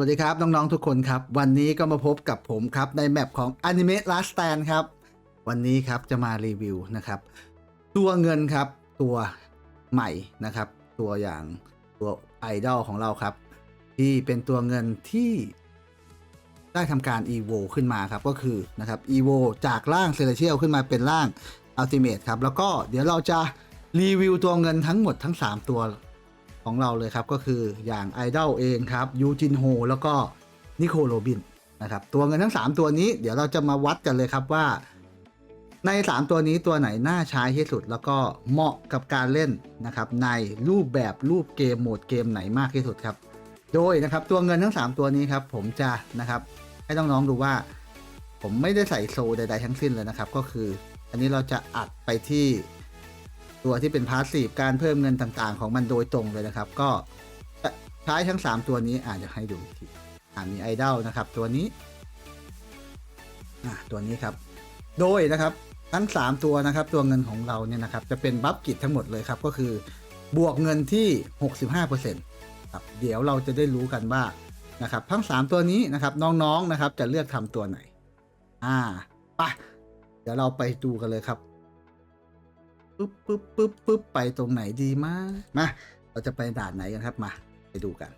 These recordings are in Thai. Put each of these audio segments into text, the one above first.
วัสดีครับ น้อง ๆ ทุกคนครับ วันนี้ก็มาพบกับผมครับ ในแมปของ Anime Last Stand ครับ วันนี้ครับจะมารีวิวนะครับ ตัวเงินครับ ตัวใหม่นะครับ ตัวอย่างตัวไอดอลของเราครับ ที่เป็นตัวเงินที่ได้ทำการ EVO ขึ้นมาครับ ก็คือนะครับ EVO จากร่าง Celestial ขึ้นมาเป็นร่าง Ultimate ครับ แล้วก็เดี๋ยวเราจะรีวิวตัวเงินทั้งหมดทั้ง 3 ตัว ของเราเลยครับ ก็คืออย่างไอดอลเองครับยูจินโฮแล้วก็นิโคลโรบินนะครับตัวเงินทั้ง 3 ตัวนี้เดี๋ยวเราจะมาวัดกันเลยครับว่า ใน 3 ตัวนี้ตัวไหนน่าใช้ที่สุด แล้วก็เหมาะกับการเล่นนะครับในรูปแบบรูปเกมโหมดเกมไหนมากที่สุดครับ โดยนะครับตัวเงินทั้ง 3 ตัวนี้ครับผมจะนะครับให้น้องๆดูว่า ผมไม่ได้ใส่โซใดๆทั้งสิ้นเลยนะครับ ก็คือ อันนี้เราจะอัดไปที่ ตัวที่เป็นพาสซีฟการเพิ่มเงินต่างๆ ของมันโดยตรงเลยนะครับ ก็ใช้ทั้ง 3 ตัวนี้อาจจะให้ดูทีอ่ามีไอดอลนะครับ ตัวนี้อ่าตัวนี้ครับ โดยนะครับทั้ง 3 ตัวนะครับ ตัวเงินของเราเนี่ยนะครับ จะเป็นบัฟกิจทั้งหมดเลยครับ ก็คือบวกเงินที่ 65%ครับเดี๋ยวเราจะได้รู้กันว่านะครับ ทั้ง 3 ตัวนี้นะครับน้องๆนะครับ จะเลือกทำตัวไหน อ่าไปเดี๋ยวเราไปดูกันเลยครับ ปึ๊บปึ๊บปึ๊บปึ๊บไปตรงไหนดีมากมาเราจะไปด่านไหนกันครับมาไปดูกัน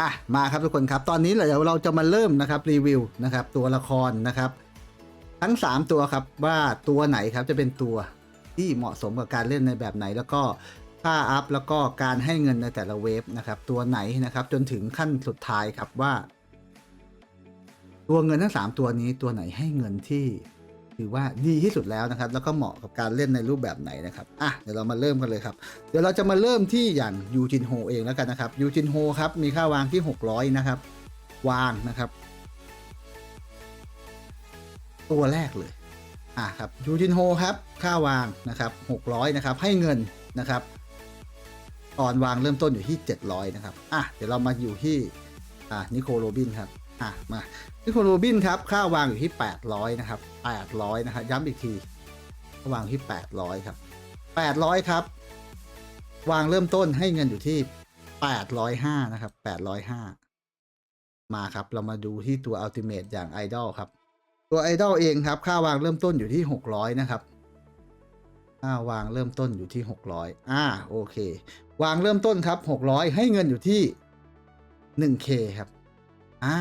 อะมาครับทุกคนครับ ตอนนี้เดี๋ยวเราจะมาเริ่มนะครับรีวิวนะครับ ตัวละครนะครับ ทั้ง 3 ตัวครับว่าตัวไหนครับจะเป็นตัวที่เหมาะสมกับการเล่นในแบบไหนแล้วก็ค่าอัพแล้วก็การให้เงินในแต่ละเวฟนะครับ ตัวไหนนะครับ จนถึงขั้นสุดท้ายครับว่า ตัวเงินทั้ง 3 ตัวนี้ตัวไหนให้เงินที่ ถือว่าดีที่สุดแล้วนะครับ แล้วก็เหมาะกับการเล่นในรูปแบบไหนนะครับอะเดี๋ยวเรามาเริ่มกันเลยครับ เดี๋ยวเราจะมาเริ่มที่อย่างยูจินโฮเองแล้วกันนะครับยูจินโฮครับมีค่าวางที่ 600 นะครับ วางนะครับ ตัวแรกเลยอะครับยูจินโฮครับค่าวางนะครับ 600 นะครับ ให้เงินนะครับตอนวางเริ่มต้นอยู่ที่ 700 นะครับ อะ เดี๋ยวเรามาอยู่ที่ อ่านิโคลโรบินครับ อะมานิโคลโรบินครับค่าวางอยู่ที่ 800 นะครับ 800 นะครับย้ำอีกทีวางที่ 800 ครับ 800 ครับ วางเริ่มต้นให้เงินอยู่ที่ 805 นะครับ 805 มาครับ เรามาดูที่ตัว Ultimate อย่าง Idol ครับ ตัว Idol เองครับ ค่าวางเริ่มต้นอยู่ที่ 600 นะครับค่าวางเริ่มต้นอยู่ที่ 600 อ่า โอเค วางเริ่มต้นครับ 600 ให้เงินอยู่ที่ 1K ครับ อ่า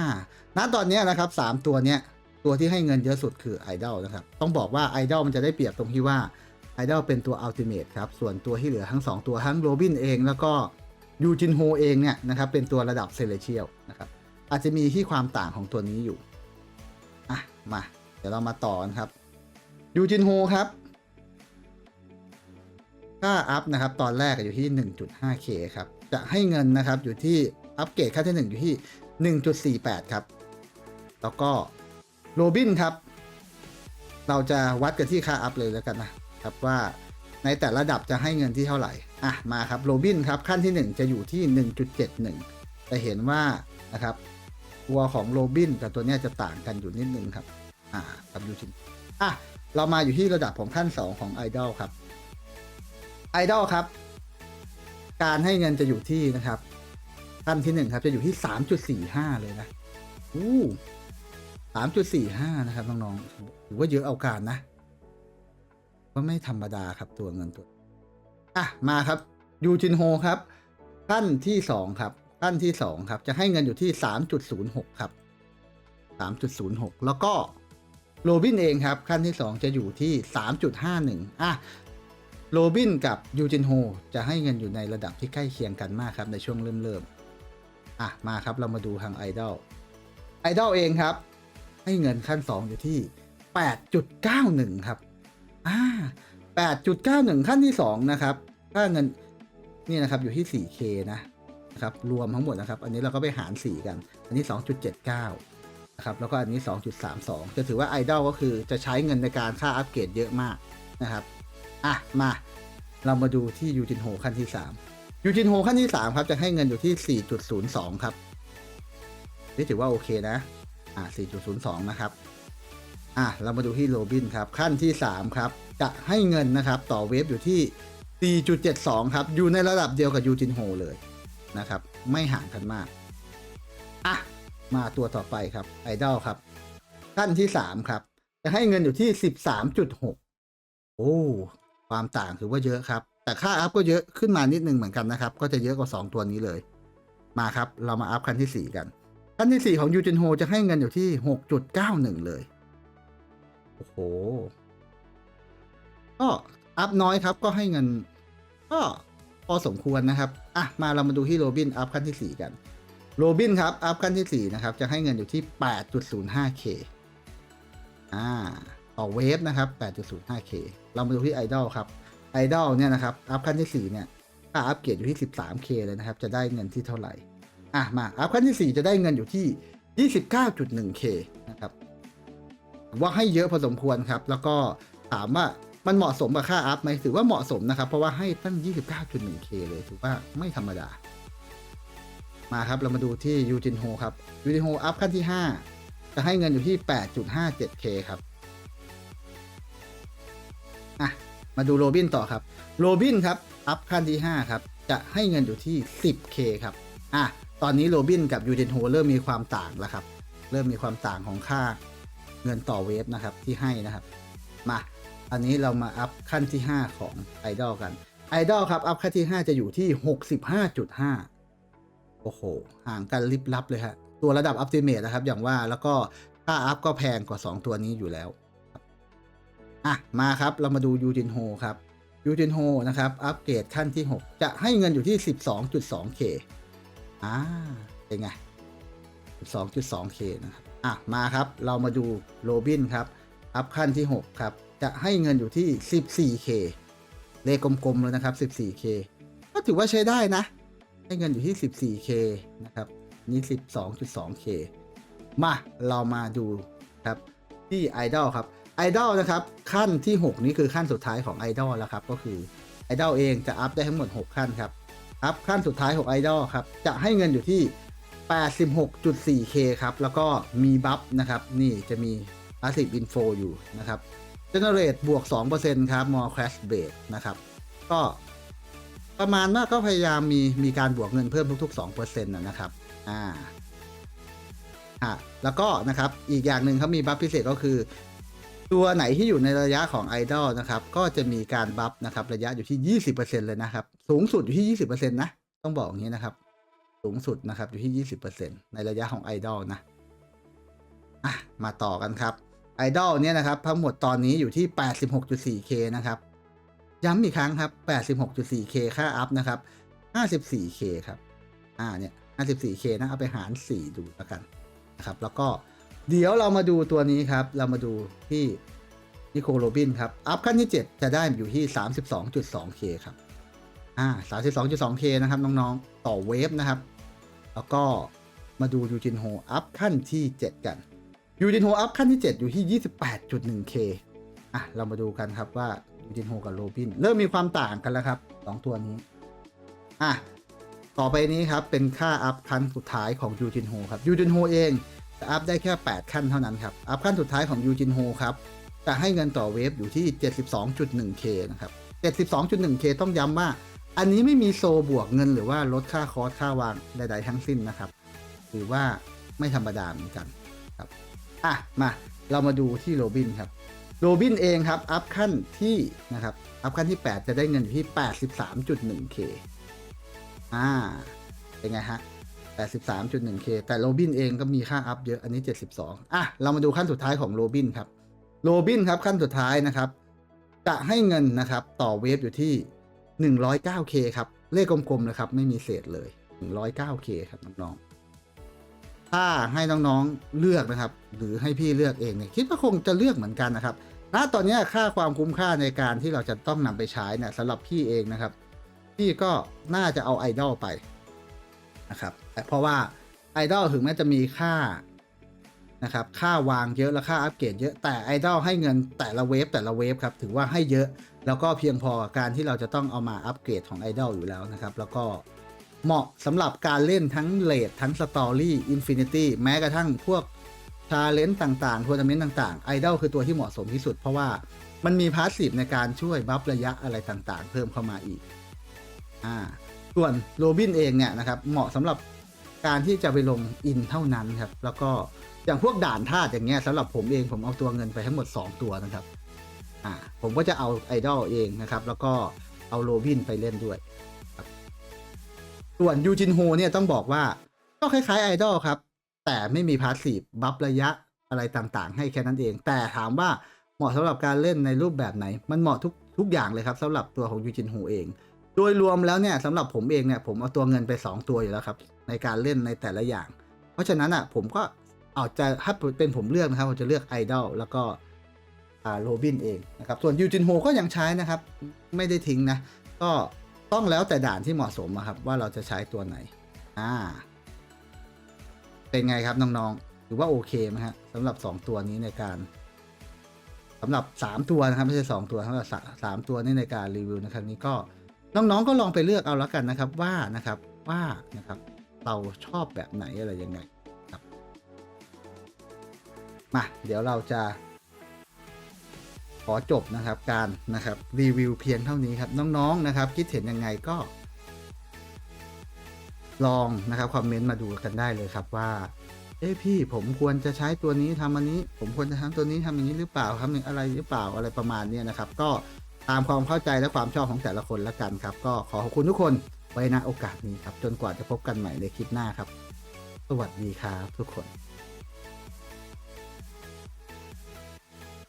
ณตอนนี้นะครับ 3 ตัวเนี้ยตัวที่ให้เงินเยอะสุดคือ Idol นะครับ ต้องบอกว่า Idol มันจะได้เปรียบตรงที่ว่า Idol เป็นตัว Ultimate ครับ ส่วนตัวที่เหลือทั้ง 2 ตัวทั้งโรบินเองแล้วก็ยูจินโฮเองเนี่ยนะครับ เป็นตัวระดับเซเลเชียลนะครับ อาจจะมีที่ความต่างของตัวนี้อยู่ อะ มา เดี๋ยวเรามาต่อกันครับยูจินโฮครับค่าอัพนะครับ ตอนแรกอยู่ที่ 1.5k ครับ จะให้เงินนะครับอยู่ที่อัปเกรดขั้นที่ 1 อยู่ที่ 1.48 ครับ แล้วก็โรบินครับ เราจะวัดกันที่ค่าอัพเลยแล้วกันนะครับว่าในแต่ละระดับจะให้เงินที่เท่าไหร่ อะ มาครับโรบินครับ ขั้นที่ 1 จะอยู่ที่ 1.71จะเห็นว่านะครับตัวของโรบินกับตัวเนี้ยจะต่างกันอยู่นิดนึงครับ อ่ากับยูจินอะ เรามาอยู่ที่ระดับของขั้น 2 ของไอดอลครับไอดอลครับ การให้เงินจะอยู่ที่นะครับ ขั้นที่หนึ่งครับจะอยู่ที่สามจุดสี่ห้าเลยนะอู้สามจุดสี่ห้านะครับน้องๆถือว่าเยอะเอาการนะก็ไม่ธรรมดาครับตัวเงินตัวอะมาครับยูจินโฮครับ ขั้นที่สองครับขั้นที่สองครับ จะให้เงินอยู่ที่สามจุดศูนย์หกครับสามจุดศูนย์หกแล้วก็โรบินเองครับ ขั้นที่สองจะอยู่ที่สามจุดห้าหนึ่งอะโรบินกับยูจินโฮจะให้เงินอยู่ในระดับที่ใกล้เคียงกันมากครับในช่วงเริ่มเริ่ม อะ มาครับเรามาดูทางไอดอลไอดอลเองครับ ให้เงินขั้น 2 อยู่ที่ 8.91 ครับอ่า8.91 ขั้นที่ 2 นะครับ ค่าเงินนี่นะครับอยู่ที่ 4K นะนะครับรวมทั้งหมดนะครับ อันนี้เราก็ไปหาร 4 กัน อันนี้ 2.79 นะครับ แล้วก็อันนี้ 2.32 จะถือว่าไอดอลก็คือจะใช้เงินในการค่าอัปเกรดเยอะมากนะครับ อะ มาเรามาดูที่ยูจินโฮขั้นที่ 3 ยูจินโฮขั้นที่ 3 ครับ จะให้เงินอยู่ที่ 4.02 ครับ นี่ถือว่าโอเคนะ อะ4.02 นะครับ อะ เรามาดูที่โรบินครับ ขั้นที่ 3 ครับ จะให้เงินนะครับ ต่อเวฟอยู่ที่ 4.72 ครับ อยู่ในระดับเดียวกับยูจินโฮเลยนะครับ ไม่ห่างกันมาก อะ มาตัวต่อไปครับไอดอลครับ ขั้นที่สามครับ จะให้เงินอยู่ที่สิบสามจุดหกโอ้ ความต่างถือว่าเยอะครับ แต่ค่าอัพก็เยอะขึ้นมานิดนึงเหมือนกันนะครับ ก็จะเยอะกว่าสองตัวนี้เลย มาครับ เรามาอัพขั้นที่สี่กันขั้นที่สี่ของยูจินโฮจะให้เงินอยู่ที่หกจุดเก้าหนึ่งเลย โอ้โห ก็อัพน้อยครับ ก็ให้เงิน ก็พอสมควรนะครับ อะ มาเรามาดูที่โรบินอัพขั้นที่สี่กันโรบินครับอัพขั้นที่ 4 นะครับ จะให้เงินอยู่ที่ 8.05k อ่า ต่อเวฟนะครับ 8.05k เรามาดูที่ไอดอลครับ ไอดอลเนี่ยนะครับ อัพขั้นที่ 4 เนี่ยถ้าอัพเกรดอยู่ที่ 13k เลยนะครับ จะได้เงินที่เท่าไหร่ อะ มา อัพขั้นที่ 4 จะได้เงินอยู่ที่ 29.1k นะครับ ว่าให้เยอะพอสมควรครับ แล้วก็ถามว่ามันเหมาะสมกับค่าอัพไหมถือว่าเหมาะสมนะครับ เพราะว่าให้ตั้ง 29.1k เลยถือว่าไม่ธรรมดา มาครับ เรามาดูที่ยูจินโฮครับ ยูจินโฮอัพขั้นที่ 5 จะให้เงินอยู่ที่ 8.57k ครับ อะ มาดูโรบินต่อครับ โรบินครับ อัพขั้นที่ 5 ครับ จะให้เงินอยู่ที่ 10k ครับ อะ ตอนนี้โรบินกับยูจินโฮเริ่มมีความต่างแล้วครับ เริ่มมีความต่างของค่าเงินต่อเวฟนะครับที่ให้นะครับ มา อันนี้เรามาอัพขั้นที่ 5 ของไอดอลกันไอดอลครับ อัพขั้นที่ 5 จะอยู่ที่ 65.5 โอ้โห ห่างกันลิบลับเลยฮะ ตัวระดับอัพติเมทนะครับ อย่างว่าแล้วก็ค่าอัพก็แพงกว่า 2 ตัวนี้อยู่แล้ว อะมาครับเรามาดูยูจินโฮครับยูจินโฮนะครับอัปเกรดขั้นที่ 6 จะให้เงินอยู่ที่ 12.2k อ่าเป็นไง 12.2k นะครับอะมาครับเรามาดูโรบินครับอัพขั้นที่ 6 ครับ จะให้เงินอยู่ที่ 14k เลขกลมๆเลยนะครับ 14k ก็ถือว่าใช้ได้นะ ให้เงินอยู่ที่ 14k นะครับนี่ 12.2k มาเรามาดูครับที่ Idol ครับ Idol นะครับขั้นที่ 6 นี้คือขั้นสุดท้ายของ Idol แล้วครับก็คือ Idol เองจะอัพได้ทั้งหมด 6 ขั้นครับอัพขั้นสุดท้ายของ Idol ครับจะให้เงินอยู่ที่ 86.4k ครับแล้วก็มีบัฟนะครับนี่จะมี Passive Info อยู่นะครับ Generate บวก 2%ครับ More Crash Base นะครับ ก็ประมาณว่าก็พยายามมีมีการบวกเงินเพิ่มทุก ๆ 2%นะนะครับ อ่าอะแล้วก็นะครับอีกอย่างหนึ่งเขามีบัฟพิเศษก็คือ ตัวไหนที่อยู่ในระยะของไอดอลนะครับ ก็จะมีการบัฟนะครับ ระยะอยู่ที่ 20%เลยนะครับ สูงสุดอยู่ที่ 20%นะ ต้องบอกอย่างนี้นะครับ สูงสุดนะครับอยู่ที่ 20%ในระยะของไอดอลนะ อะ มาต่อกันครับ ไอดอลเนี่ยนะครับ ทั้งหมดตอนนี้อยู่ที่ 86.4k นะครับ ย้ำอีกครั้งครับ 86.4k ค่าอัพนะครับ 54k ครับ อ่า เนี่ย 54k นะ เอาไปหาร 4 ดูแล้วกันนะครับ แล้วก็ เดี๋ยวเรามาดูตัวนี้ครับ เรามาดูที่นิโคโรบินครับ อัพขั้นที่ 7 จะได้อยู่ที่ 32.2k ครับ อ่า 32.2k นะครับ น้องๆ ต่อเวฟนะครับ แล้วก็มาดูยูจินโฮอัพขั้นที่ 7 กันยูจินโฮอัพขั้นที่ 7 อยู่ที่ 28.1k อะ เรามาดูกันครับว่ายูจินโฮกับโรบิน เริ่มมีความต่างกันแล้วครับสองตัวนี้ อะ ต่อไปนี้ครับเป็นค่าอัพขั้นสุดท้ายของยูจินโฮครับยูจินโฮเอง จะอัพได้แค่ 8 ขั้นเท่านั้นครับ อัพขั้นสุดท้ายของยูจินโฮครับ จะให้เงินต่อเวฟอยู่ที่ 72.1k นะครับ 72.1k ต้องย้ำว่า อันนี้ไม่มีโซบวกเงินหรือว่าลดค่าคอสค่าวางใด ๆ ทั้งสิ้นนะครับ ถือว่าไม่ธรรมดาเหมือนกันครับ อะ มา เรามาดูที่โรบินครับ โรบินเองครับ อัพขั้นที่นะครับ อัพขั้นที่ 8 จะได้เงินอยู่ที่ 83.1k อ่า เป็นไงฮะ 83.1k แต่โรบินเองก็มีค่าอัพเยอะอันนี้ 72 อะ เรามาดูขั้นสุดท้ายของโรบินครับโรบินครับขั้นสุดท้ายนะครับ จะให้เงินนะครับต่อเวฟอยู่ที่ 109k ครับ เลขกลมๆนะครับ ไม่มีเศษเลย 109k ครับน้องๆถ้าให้น้องๆเลือกนะครับ หรือให้พี่เลือกเองเนี่ยคิดว่าคงจะเลือกเหมือนกันนะครับณตอนนี้ค่าความคุ้มค่าในการที่เราจะต้องนำไปใช้เนี่ยสำหรับพี่เองนะครับ พี่ก็น่าจะเอาไอดอลไปนะครับ เพราะว่าไอดอลถึงแม้จะมีค่านะครับค่าวางเยอะและค่าอัปเกรดเยอะแต่ไอดอลให้เงินแต่ละเวฟแต่ละเวฟครับถือว่าให้เยอะแล้วก็เพียงพอการที่เราจะต้องเอามาอัปเกรดของไอดอลอยู่แล้วนะครับแล้วก็เหมาะสำหรับการเล่นทั้งเลดทั้งสตอรี่อินฟินิตี้แม้กระทั่งพวกชาเลนจ์ต่างๆทัวร์นาเมนต์ต่างๆไอดอลคือตัวที่เหมาะสมที่สุด เพราะว่ามันมีพาสซีฟในการช่วยบัฟระยะอะไรต่างๆ เพิ่มเข้ามาอีกอ่าส่วนโรบินเองเนี่ยนะครับเหมาะสำหรับ การที่จะไปลงอินเท่านั้นครับ แล้วก็อย่างพวกด่านธาตุอย่างเงี้ยสำหรับผมเองผมเอาตัวเงินไปทั้งหมด 2 ตัวนะครับอ่าผมก็จะเอาไอดอลเองนะครับ แล้วก็เอาโรบินไปเล่นด้วย ส่วนยูจินโฮเนี่ยต้องบอกว่าก็คล้ายๆไอดอลครับ แต่ไม่มีพาสซีฟบัฟระยะอะไรต่างๆ ให้แค่นั้นเอง แต่ถามว่าเหมาะสำหรับการเล่นในรูปแบบไหน มันเหมาะทุกทุกอย่างเลยครับสำหรับตัวของยูจินโฮเอง โดยรวมแล้วเนี่ยสำหรับผมเองเนี่ยผมเอาตัวเงินไป 2 ตัวอยู่แล้วครับ ในการเล่นในแต่ละอย่าง เพราะฉะนั้นอะผมก็อาจจะถ้าเป็นผมเลือกนะครับผมจะเลือกไอดอลแล้วก็อ่าโรบินเองนะครับส่วนยูจินโฮก็ยังใช้นะครับ ไม่ได้ทิ้งนะ ก็ต้องแล้วแต่ด่านที่เหมาะสมอะครับว่าเราจะใช้ตัวไหนอ่าเป็นไงครับน้องๆถือว่าโอเคไหมฮะสำหรับ 2 ตัวนี้ในการสำหรับ 3 ตัวนะครับไม่ใช่ 2 ตัวสำหรับสาสามตัวนี้ในการรีวิวในครั้งนี้ก็น้องๆก็ลองไปเลือกเอาแล้วกันนะครับว่านะครับว่านะครับ เราชอบแบบไหนอะไรยังไงครับมาเดี๋ยวเราจะ ขอจบนะครับการนะครับรีวิวเพียงเท่านี้ครับน้องๆนะครับ คิดเห็นยังไงก็ ลองนะครับคอมเมนต์มาดูกันได้เลยครับว่าเอ้พี่ผมควรจะใช้ตัวนี้ทำอันนี้ ผมควรจะทำตัวนี้ทำอย่างนี้หรือเปล่าทำอย่างอะไรหรือเปล่าอะไรประมาณนี้นะครับ ก็ตามความเข้าใจและความชอบของแต่ละคนละกันครับ ก็ขอขอบคุณทุกคน ไว้ณโอกาสนี้ครับ จนกว่าจะพบกันใหม่ในคลิปหน้าครับ สวัสดีครับทุกคน